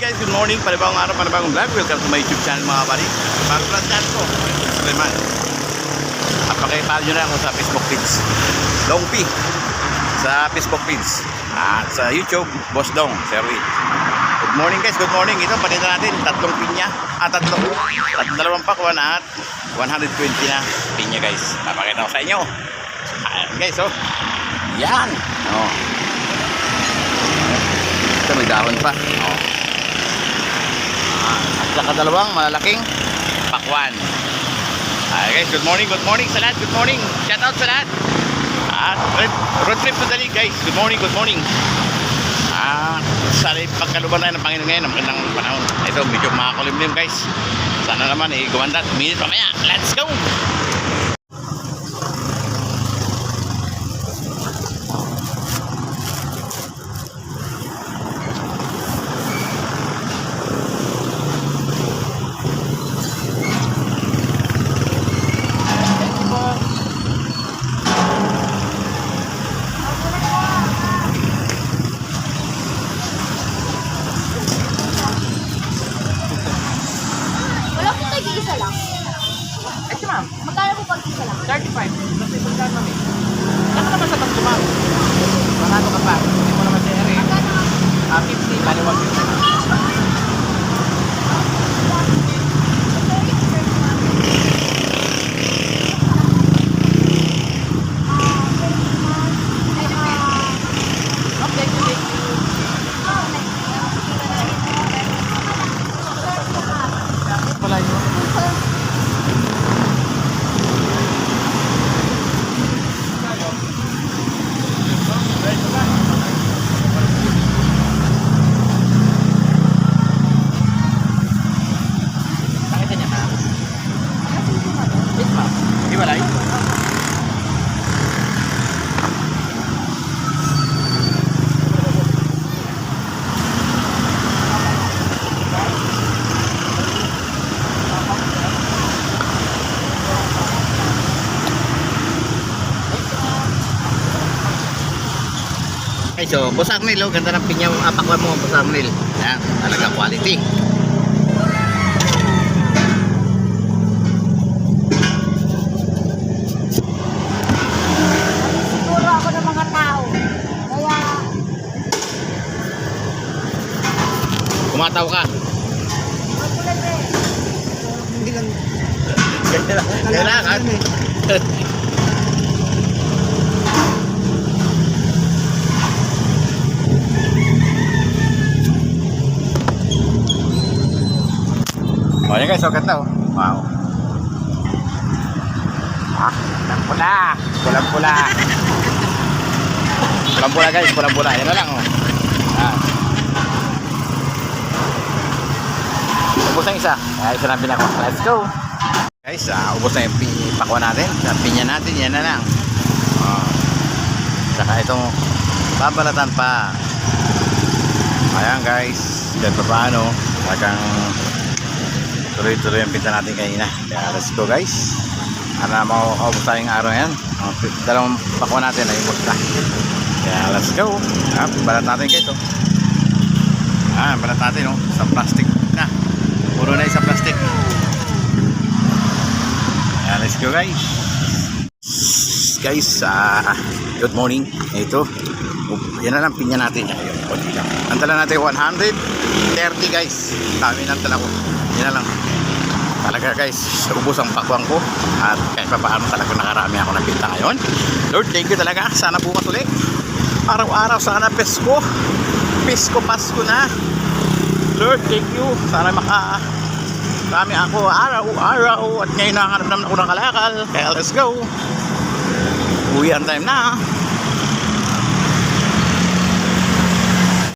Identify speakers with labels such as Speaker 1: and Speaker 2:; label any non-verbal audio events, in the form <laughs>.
Speaker 1: guys, good morning. Panibagong araw, panibagong vlog. Welcome to my YouTube channel mga pari. Bago lang channel ko, Suleiman. At pakipalo nyo na ako sa Facebook feeds. Dong P. Sa Facebook feeds. At sa YouTube, Boss Dong, Serwi. Good morning guys, good morning. Ito, panita natin, tatlong pinya. Ah, tatlong. Tatlong dalawang pakwan at 120 na pinya guys. Papakita ko sa inyo. Ayan guys, oh. Yan. Oh. Ito, may dahon pa. Oh. At saka dalawang malalaking pakwan. Hi guys, good morning, good morning sa lahat, good morning. Shout out sa lahat. At road, road trip to Dali guys, good morning, good morning. Ah, sana pagkaluban na ng Panginoon ngayon, ang magandang panahon. Ito, medyo makakulimlim guys. Sana naman, eh, gumanda. Minute mamaya. Let's go!
Speaker 2: 35 35 armamento like?
Speaker 1: Okay, so, Boss Arnel, oh, ganda ng pinyang apakwan mo, Boss Arnel. Yan, talaga quality.
Speaker 3: Siguro ako ng mga tao. Kaya,
Speaker 1: Kumataw ka.
Speaker 3: magulat eh.
Speaker 1: Kailangan. Oh, yan guys, so ganda oh. Wow. Ah, pulang pula. Pulang pula. <laughs> Pulang pula guys, pulang pula. Yan na lang oh. Ah. Ang isa. Kaya isa lang pinako. Let's go. Guys, ah, ubos na yung pakwa natin. Sa pinya natin, yan na lang. Oh. Saka itong babalatan pa. Ayan guys. Yan pa paano. Talagang tuloy-tuloy ang pinta natin kanina. Kaya let's go guys. Para makaubos tayong araw yan. Ang dalawang pakwa natin ay ubos na. Kaya let's go. Ah, balat natin guys. Oh. Ah, balat natin oh. Sa plastic na. Puro na isa plastic. Go guys. Guys, ah, good morning. Ito. Oh, yan na lang pinya natin. Ang tala natin 130 guys. Dami ng tala ko. Yan na lang. Talaga guys, ubos ang pakwang ko. At kahit pa paano talaga nakarami ako ng pinta ngayon. Lord, thank you talaga. Sana bukas ulit. Araw-araw sana Pesko. Pesko Pasko na. Lord, thank you. Sana maka kami ako araw-araw at ngayon nakahanap naman ako ng kalakal. Kaya let's go. Uwi ang time na.